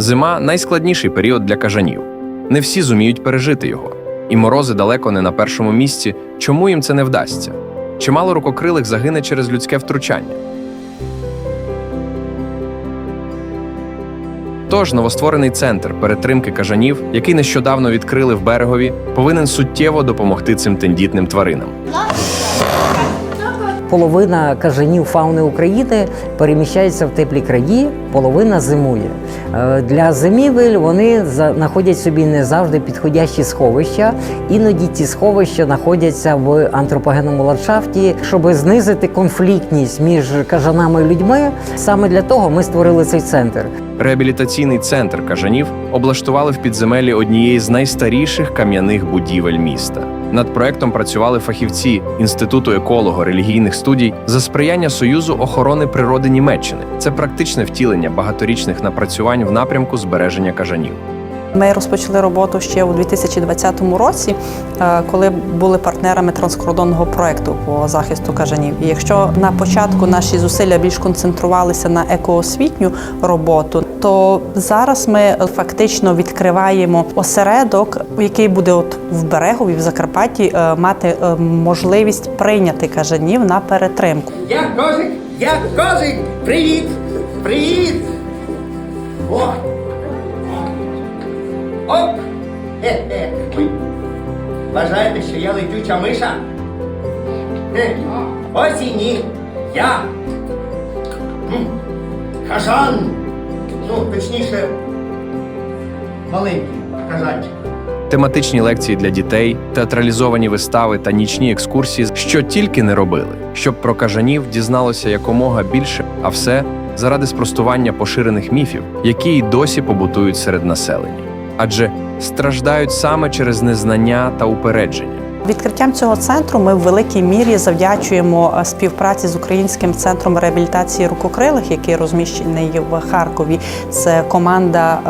Зима найскладніший період для кажанів. Не всі зуміють пережити його, і морози далеко не на першому місці. Чому їм це не вдасться? Чимало рукокрилих загине через людське втручання. Тож новостворений центр перетримки кажанів, який нещодавно відкрили в берегові, повинен суттєво допомогти цим тендітним тваринам. Половина кажанів фауни України переміщається в теплі краї, половина зимує. Е, Для зимівель вони знаходять собі не завжди підходящі сховища. Іноді ці сховища знаходяться в антропогенному ландшафті, щоб знизити конфліктність між кажанами і людьми. Саме для того ми створили цей центр. Реабілітаційний центр кажанів облаштували в підземелі однієї з найстаріших кам'яних будівель міста. Над проектом працювали фахівці Інституту еколого-релігійних студій за сприяння Союзу охорони природи Німеччини. Це практичне втілення багаторічних напрацювань в напрямку збереження кажанів. Ми розпочали роботу ще у 2020 році, е, коли були партнерами транскордонного проекту по захисту кажанів. І якщо на початку наші зусилля більш концентрувалися на екоосвітню роботу, то зараз ми фактично відкриваємо осередок, який буде от в берегові в Закарпатті е, мати е, можливість прийняти кажанів на перетримку. Я козик, я козик! Привіт! Привіт! О! Оп! Ой. Вважаєте, що я летюча миша? Хе. Ось і ні. Я. Кажан. Ну, точніше, маленький кажанчик. Тематичні лекції для дітей, театралізовані вистави та нічні екскурсії, що тільки не робили, щоб про кажанів дізналося якомога більше, а все заради спростування поширених міфів, які й досі побутують серед населення, адже страждають саме через незнання та упередження. Відкриттям цього центру ми в великій мірі завдячуємо е, співпраці з Українським центром реабілітації рукокрилих, який розміщений в Харкові. Це команда.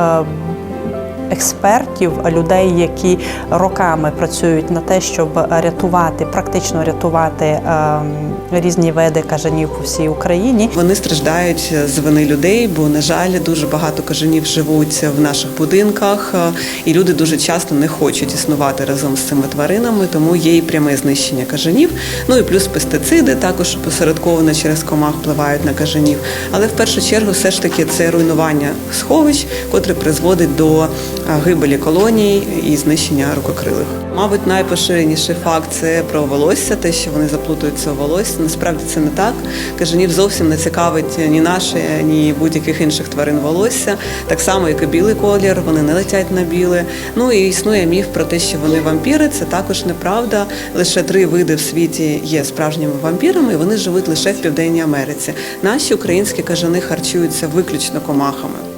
Експертів, людей, які роками працюють на те, щоб рятувати, практично рятувати ем, різні види кажанів по всій Україні. Вони страждають з вини людей, бо на жаль, дуже багато кажанів живуть в наших будинках, е, і люди дуже часто не хочуть існувати разом з цими тваринами, тому є і пряме знищення кажанів. Ну і плюс пестициди також посередковано через комах впливають на кажанів. Але в першу чергу, все ж таки, це руйнування сховищ, котре призводить до гибелі колоній і знищення рукокрилих. Мабуть, найпоширеніший факт це про волосся, те, що вони заплутуються у волосся. Насправді це не так. Кажанів зовсім не цікавить ні наше, ні будь-яких інших тварин волосся. Так само, як і білий колір, вони не летять на біле. Ну і існує міф про те, що вони вампіри. Це також неправда. Лише три види в світі є справжніми вампірами, і вони живуть лише в Південній Америці. Наші українські кажани харчуються виключно комахами.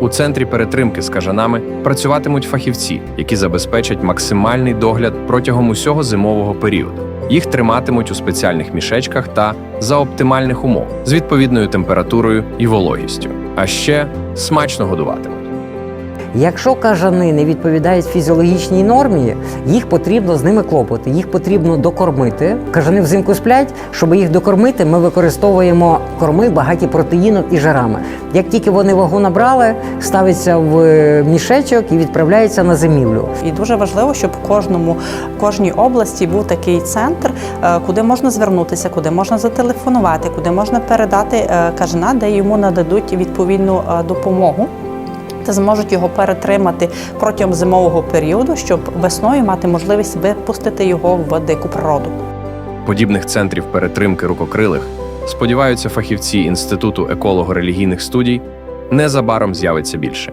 У центрі перетримки з кажанами працюватимуть фахівці, які забезпечать максимальний догляд протягом усього зимового періоду. Їх триматимуть у спеціальних мішечках та за оптимальних умов з відповідною температурою і вологістю. А ще смачно годуватимуть. Якщо кажани не відповідають фізіологічній нормі, їх потрібно з ними клопоти, їх потрібно докормити. Кажани взимку сплять. Щоб їх докормити, ми використовуємо корми багаті протеїном і жирами. Як тільки вони вагу набрали, ставиться в е, мішечок і відправляється на зимівлю. І дуже важливо, щоб в кожному кожній області був такий центр, е, куди можна звернутися, куди можна зателефонувати, куди можна передати е, кажана, де йому нададуть відповідну допомогу. Та зможуть його перетримати протягом зимового періоду, щоб весною мати можливість випустити його в дику природу. Подібних центрів перетримки рукокрилих, сподіваються фахівці Інституту еколого-релігійних студій, незабаром з'явиться більше.